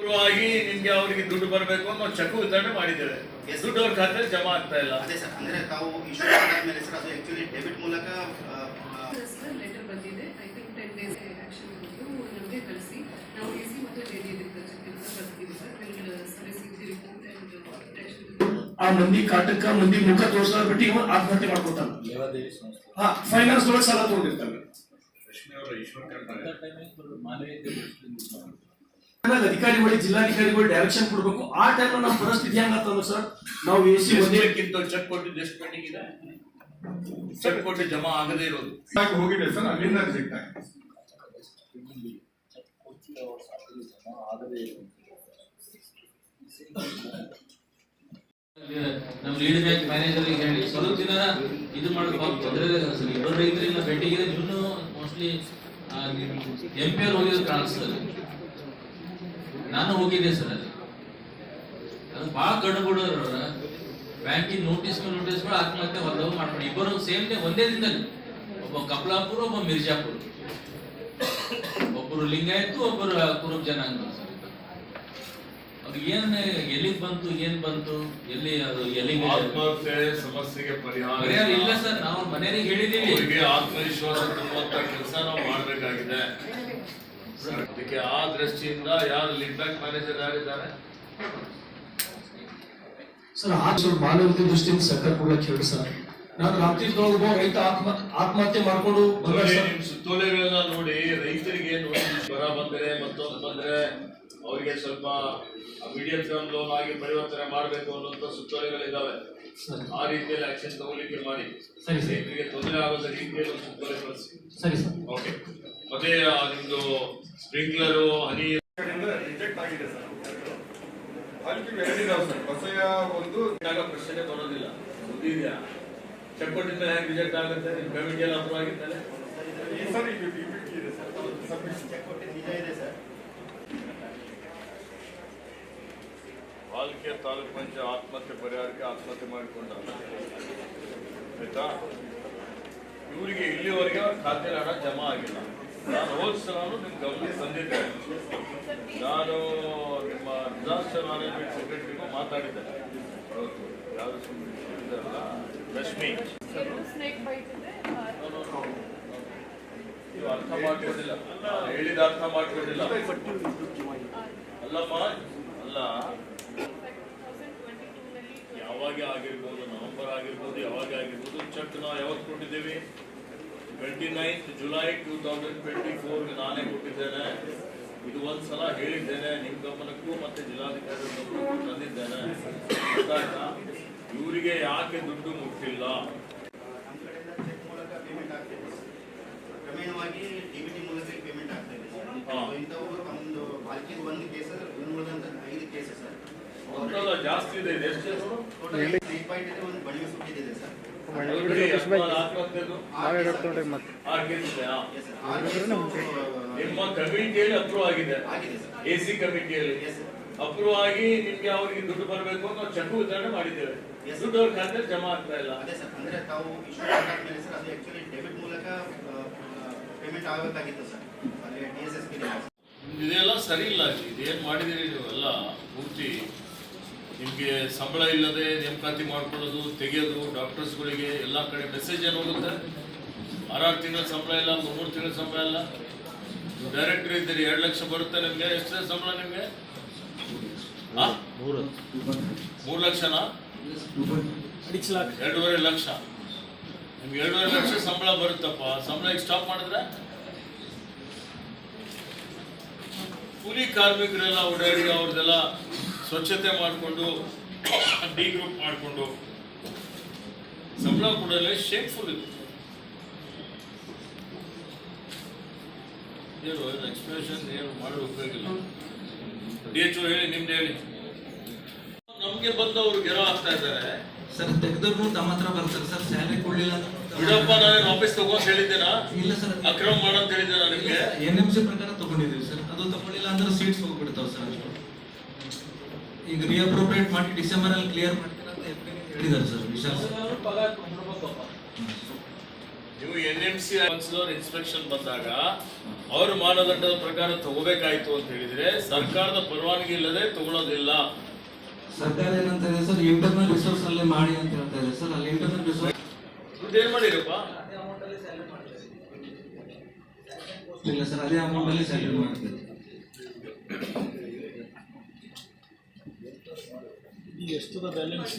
ಪೂರ್ವವಾಗಿ ನಿಮ್ಗೆ ಅವರಿಗೆ ದುಡ್ಡು ಬರಬೇಕು ಅನ್ನೋ ಚೆಕ್ ವಿತರಣೆ ಮಾಡಿದ್ದೇವೆ. ದುಡ್ಡು ಅವ್ರ ಖಾತೆ ಜಮಾ ಆಗ್ತಾ ಇಲ್ಲ. ಅದೇ ಸರ್ ಅಂದ್ರೆ ತಾವು ಇಶ್ಯೂ ಆದ್ಮೇಲೆ ಸರ್ ಅದು ಆಕ್ಚುಲಿ ಡೆಬಿಟ್ ಮೂಲಕ ಲೆಟರ್ ಬಂದಿದೆ. I think ten days action ಬಂದು ನಮಗೆ ಕಳಿಸಿ. ನಾವು ಡಿ ಸಿ ಮತ್ತು ಜೆ ಡಿ ಕೆಲಸ ಬರ್ತೀವಿ ಸರ್ ವಿಲ್ ರಿಪೋರ್ಟ್ ಆ ಮಂದಿ ಕಾಟಕ್ಕ ಮಂದಿ ಮುಖ ತೋರಿಸೋ ಬಿಟ್ಟು ಇವ ಆತ್ಮಹತ್ಯೆ ಮಾಡ್ಕೊತಾನ ಹಾ ಫೈನಾನ್ಸ್ ಒಳಗೆ ಸಾಲ ತಗೊಂಡಿರ್ತಾನೆ ಲಕ್ಷ್ಮಿ ಅವರ ಈಶ್ವರ ಮಾನವೀಯತೆ ಅಧಿಕಾರಿಗಳು ಜಿಲ್ಲಾಧಿಕಾರಿಗಳು ಡೈರೆಕ್ಷನ್ ಕೊಡಬೇಕು. ಆ ಟೈಮ್ ನಮ್ಮ ಪರಿಸ್ಥಿತಿ ಹೆಂಗತ್ತಂದ್ರೆ ಸರ್ ನಾವು ಎ ಸಿ ಒಂದೇ ಒಂದೇಕ್ಕಿಂತ ಚೆಕ್ ಕೊಟ್ಟಿದ್ದು ಎಷ್ಟು ಪೆಂಡಿಂಗ್ ಇದೆ ಚೆಕ್ ಕೊಟ್ಟು ಜಮಾ ಆಗದೇ ಇರೋದು. ಹೋಗಿದೆ ಸರ್ ಅಲ್ಲಿಂದ ಸಿಗ್ತಾ. ನಮ್ಮ ಲೀಡ್ ಬ್ಯಾಂಕ್ ಮ್ಯಾನೇಜರ್ ಹೇಳಿ ಸ್ವಲ್ಪ ದಿನ ಇದು ಮಾಡಬೇಕು ತೊಂದರೆ ಇಬ್ಬರು ರೈತರಿಂದ ಭೇಟಿಗೆ ಇನ್ನೂ ಮೋಸ್ಟ್ಲಿ ಎಂ ಪಿ ಅವ್ರು ಹೋಗಿದ್ರು ಕಾಣಿಸ್ತದೆ. ನಾನು ಹೋಗಿದ್ದೆ ಸರ್ ಅಲ್ಲಿ. ಅದು ಭಾಳ ಗಡುಬಿಡೋರು ಬ್ಯಾಂಕಿನ ನೋಟಿಸ್ಗಳು ನೋಟಿಸ್ಗಳು ಆತ್ಮಹತ್ಯೆ ಹೊರದವು ಮಾಡ್ಕೊಂಡು ಇಬ್ಬರು ಸೇಮ್ ಡೇ ಒಂದೇ ದಿನದಲ್ಲಿ. ಒಬ್ಬ ಕಪ್ಲಾಪುರ ಒಬ್ಬ ಮಿರ್ಜಾಪುರ. ಒಬ್ಬರು ಲಿಂಗಾಯತ್ತು ಒಬ್ಬರು ಕುರುಬ್ ಜನ ಅಂತ ಅದು ಏನ್ ಎಲ್ಲಿಗ್ ಬಂತು ಏನ್ ಬಂತು ಎಲ್ಲಿ ಅದು ಎಲ್ಲಿಗೆ ಆತ್ಮಹತ್ಯೆ ಸಮಸ್ಯೆಗೆ ಪರಿಹಾರ ಇಲ್ಲ ಸರ್ ನಾವು ಮನೆಯಲ್ಲಿ ಹೇಳಿದೀವಿ ಆತ್ಮವಿಶ್ವಾಸ ತುಂಬುವಂತ ಕೆಲಸ ನಾವು ಮಾಡಬೇಕಾಗಿದೆ. ಅದಕ್ಕೆ ಆ ದೃಷ್ಟಿಯಿಂದ ಯಾರು ಲೀಡ್ ಬ್ಯಾಂಕ್ ಮ್ಯಾನೇಜರ್ ಯಾರಿದ್ದಾರೆ? ಸರ್ ಆ ಸ್ವಲ್ಪ ಮಾನವೀಯತೆ ದೃಷ್ಟಿಯಿಂದ ಸರ್ಕಾರ ಕೂಡ ಹೇಳಿ ಸರ್. ನಾನು ಒಬ್ಬ ರೈತ ಆತ್ಮ ಆತ್ಮಹತ್ಯೆ ಮಾಡ್ಕೊಂಡು ಸುತ್ತೋಲೆಗಳನ್ನ ನೋಡಿ ರೈತರಿಗೆ ನೋಡಿ ಬರ ಬಂದ್ರೆ ಮತ್ತೊಂದು ಬಂದ್ರೆ ಅವರಿಗೆ ಸ್ವಲ್ಪ ಮೀಡಿಯಂ ಟರ್ಮ್ ಲೋನ್ ಆಗಿ ಪರಿವರ್ತನೆ ಮಾಡಬೇಕು ಅನ್ನುವಂತ ಸುತ್ತೋಲೆಗಳಿದ್ದಾವೆ. ಆ ರೀತಿಯಲ್ಲಿ ಆಕ್ಷನ್ ತಗೊಳ್ಳಿಕ್ಕೆ ಮಾಡಿ. ಸರಿ ಸರ್. ನಿಮಗೆ ತೊಂದರೆ ಆಗದ ರೀತಿಯಲ್ಲಿ ಒಂದು ಸುತ್ತೋಲೆ ಕಳಿಸಿ ಸರಿ ಸರ್. ಓಕೆ. ಮತ್ತೆ ನಿಮ್ದು ಸ್ಪ್ರಿಂಕ್ಲರು ಹನಿ ರಿಜೆಕ್ಟ್ ಆಗಿದೆ ಸರ್ ಅದಕ್ಕೆ ಎರಡಿದಾವೆ ಸರ್ ಬಸಯ್ಯ ಒಂದು ಜಾಗ ಪ್ರಶ್ನೆ ಬರೋದಿಲ್ಲ. ಇದೆಯಾ? ಚೆಕ್ ಕೊಟ್ಟಿದ್ದ ಹೇಗೆ ರಿಜೆಕ್ಟ್ ಆಗುತ್ತೆ? ನಿಮ್ ಪೇಮೆಂಟ್ ಎಲ್ಲ ಅಪ್ರೂವ್ ಆಗಿದ್ದಾರೆ ಈ ಸರ್ ಇದೆ ಸರ್ ಸಬ್ಮಿಷನ್ ಚೆಕ್ ಕೊಟ್ಟಿದ್ದು ನಿಜ ಇದೆ ಸರ್ ಪಾಲ್ಕೆ ತಾಲೂಕು ಪಂಚ ಆತ್ಮಹತ್ಯೆ, ಪರಿಹಾರಕ್ಕೆ ಆತ್ಮಹತ್ಯೆ ಮಾಡಿಕೊಂಡ ಆಯ್ತಾ? ಇವರಿಗೆ ಇಲ್ಲಿವರೆಗೆ ಖಾತೆಯಲ್ಲಿ ಹಣ ಜಮಾ ಆಗಿಲ್ಲ. ನಾನು ಹೋದ ಸಲ ನಿಮ್ಮ ಗಮನಕ್ಕೆ ತಂದಿದ್ದೆ. ನಾನು ನಿಮ್ಮ ಡಿಸಾಸ್ಟರ್ ಮ್ಯಾನೇಜ್ಮೆಂಟ್ ಸೆಕ್ರೆಟರಿಗೂ ಮಾತಾಡಿದ್ದೆ. ಬೈಟ್ ಇದೆ ನೀವು ಅರ್ಥ ಮಾಡ್ಕೊಂಡಿಲ್ಲ. ಹೇಳಿದ ಅರ್ಥ ಮಾಡ್ಕೊಂಡಿಲ್ಲ. ಅಲ್ಲಮ್ಮ, ಅಲ್ಲ ಯಾವಾಗ ಆಗಿರ್ಬೋದು ನವೆಂಬರ್ ಆಗಿರ್ಬೋದು, ಯಾವಾಗ ಆಗಿರ್ಬೋದು, ಚೆಕ್ ನಾವು ಯಾವತ್ತು ಕೊಟ್ಟಿದ್ದೀವಿ? Twenty ninth July two thousand twenty ಫೋರ್ಗೆ ನಾನೇ ಕೊಟ್ಟಿದ್ದೇನೆ. ಇದು ಒಂದ್ಸಲ ಹೇಳಿದ್ದೇನೆ, ನಿಮ್ಮ ಗಮನಕ್ಕೂ ಮತ್ತೆ ಜಿಲ್ಲಾಧಿಕಾರಿ ತಂದಿದ್ದೇನೆ. ಇವರಿಗೆ ಯಾಕೆ ದುಡ್ಡು ಮುಟ್ಟಿಲ್ಲ? ಮೂಲಕ ಪೇಮೆಂಟ್ ಆಗ್ತಾ ಇದೆ ಸರ್ ಹಾ. ಇಂಥವು ಒಂದು ಬಾಲ್ಕಿದು ಒಂದು ಕೇಸ್ ಇನ್ನು ಉಳಿದಂತ ಐದು ಕೇಸ್ ಸರ್ ಒಂದಲ್ಲ ಜಾಸ್ತಿ ಇದೆ ಇದು ಎಷ್ಟು ನೋಡು ಟೋಟಲ್ ಸ್ನೇಕ್ ಬೈಟ್ ಇದೆ ಒಂದು ಬಡಿಮೆ ಸುಟ್ಟಿದೆ ಸರ್ ಬಿಡಿ, ಹದಿನಾರು ಆತ್ಮಹತ್ಯೆದು ಆರು case ಆರು ಕೇಸ್ ಇದೆಯಾ Yes, sir. ಇದೆ case, ಆ, ನಿಮ್ಮ ಕಮಿಟಿಯಲ್ಲಿ ಅಪ್ರೂವ್ ಆಗಿದೆ. ಆಗಿದೆ ಸರ್ ಎ ಸಿ ಕಮಿಟಿಯಲ್ಲಿ. ಅಪ್ರೂವ್ ಆಗಿ ನಿಮ್ಗೆ ಅವರಿಗೆ ದುಡ್ಡು ಬರಬೇಕು ಅಂತ ನಾವು ಚೆಕ್ ವಿತರಣೆ ಮಾಡಿದ್ದೇವೆ. ದುಡ್ಡು ಅವ್ರ ಖಾತೆ ಜಮಾ ಆಗ್ತಾ ಇಲ್ಲ. ಅದೇ ಸರ್ ಅಂದ್ರೆ ತಾವು ಇಶ್ಯೂ ಆದ್ಮೇಲೆ ಸರ್ ಅದು ಆಕ್ಚುಲಿ ಡೆಬಿಟ್ ಮೂಲಕ ಪೇಮೆಂಟ್ ಆಗಬೇಕಾಗಿತ್ತು ಸರ್ ಅಲ್ಲಿ ಡಿ ಎಸ್ ಎಸ್ ಇದೆಲ್ಲ ಸರಿ ಇಲ್ಲ. ಇದೇನ್ ಮಾಡಿದಿರಿ ನೀವೆಲ್ಲ ಪೂರ್ತಿ? ನಿಮ್ಗೆ ಸಂಬಳ ಇಲ್ಲದೆ ನೇಮಕಾತಿ ಮಾಡ್ಕೊಳ್ಳೋದು, ತೆಗೆಯೋದು, ಡಾಕ್ಟರ್ಸ್ಗಳಿಗೆ ಎಲ್ಲ ಕಡೆ ಮೆಸೇಜ್ ಏನು ಹೋಗುತ್ತೆ? ಆರಾರು ತಿಂಗಳ ಸಂಬಳ ಇಲ್ಲ, ಮೂರು ತಿಂಗಳ ಸಂಬಳ ಇಲ್ಲ. ಡೈರೆಕ್ಟರ್ ಇದ್ದೀರಿ, ಎರಡು ಲಕ್ಷ ಬರುತ್ತೆ ನಿಮಗೆ? ಎಷ್ಟು ಸಂಬಳ ನಿಮಗೆ? ಮೂರು ಲಕ್ಷನಾ? ಎರಡೂವರೆ ಲಕ್ಷ. ನಿಮ್ಗೆ ಎರಡೂವರೆ ಲಕ್ಷ ಸಂಬಳ ಬರುತ್ತಪ್ಪ. ಸಂಬಳ ಸ್ಟಾಪ್ ಮಾಡಿದ್ರೆ? ಕೂಲಿ ಕಾರ್ಮಿಕರೆಲ್ಲ ಓಡಾಡಿ ಅವ್ರದ್ದೆಲ್ಲ ಸ್ವಚ್ಛತೆ ಮಾಡಿಕೊಂಡು ಡಿ ಗ್ರೂಪ್ ಮಾಡಿಕೊಂಡು ಸಂಬಳ ಕೂಡ ಶೇಕ್ಫುಲ್ ಇತ್ತು ಏನು ಎಕ್ಸ್ಪ್ರೆಷನ್ ಏನು ಮಾಡೋ ಉಪಯೋಗಿಲ್ಲ ಡಿ ಎಚ್ ಹೇಳಿ ನಿಮ್ದು ಹೇಳಿ. ನಮಗೆ ಬಂದವರು ಗೆರೋ ಆಗ್ತಾ ಇದ್ದಾರೆ. ಸರ್ ತೆಗೆದ್ರು ತಮ್ಮ ಹತ್ರ ಬರ್ತಾರೆ. ಸರ್ ಸ್ಯಾಲರಿ ಕೊಡ್ಲಿಲ್ಲ ಬಿಡಪ್ಪ ನಾನು ಆಫೀಸ್ ತಗೊಂಡ್ ಹೇಳಿದ್ದೇನಾ? ಇಲ್ಲ ಸರ್ ಅಕ್ರಮ ಮಾಡಂತ ಹೇಳಿದ್ದೇನಾ ನಿಮಗೆ? ಎನ್ ಎಂ ಸಿ ಪ್ರಕಾರ ತಗೊಂಡಿದ್ದೀವಿ ಸರ್. ಅದು ತಗೊಳ್ಳಿಲ್ಲ ಅಂದ್ರೆ ಸೀಟ್ಸ್ ಹೋಗ್ಬಿಡ್ತಾವೆ ಸರ್ ಅಷ್ಟು. ಈಗ ರಿಅಪ್ರೋಪ್ರಿಯೇಟ್ ಮಾಡಿ ಡಿಸೆಂಬರ್ ಅಲ್ಲಿ ಕ್ಲಿಯರ್ ಮಾಡ್ತೀನಿ ಅಂತ FD ಹೇಳಿದ್ದಾರೆ ಸರ್ ವಿಶಾಲ್ ನೀವು ಎನ್ ಎಂ ಸಿ ಇನ್ಸ್ಪೆಕ್ಷನ್ ಬಂದಾಗ ಅವ್ರ ಮಾನದಂಡದ ಪ್ರಕಾರ ತಗೋಬೇಕಾಯ್ತು ಅಂತ ಹೇಳಿದ್ರೆ ಸರ್ಕಾರದ ಪರವಾನಗಿ ಇಲ್ಲದೆ ತಗೊಳೋದಿಲ್ಲ. ಸರ್ಕಾರ ಏನಂತ ಇದೆ ಸರ್ ಇಂಟರ್ನಲ್ ರಿಸೋರ್ಸ್ ಅಲ್ಲಿ ಮಾಡಿ ಅಂತ ಹೇಳ್ತಾರೆ ಇದೆ ಸರ್. ಅಲ್ಲಿ ಇಂಟರ್ನಲ್ ರಿಸೋರ್ಸ್ ದುಡ್ಡು ಏನ್ ಮಾಡಿರಪ್ಪ? ಇಲ್ಲ ಸರ್ ಅದೇ ಅಮೌಂಟ್ ಅಲ್ಲಿ ಸ್ಯಾಲರಿ ಮಾಡ್ತೀವಿ ಎಷ್ಟದ ಬ್ಯಾಲೆನ್ಸ್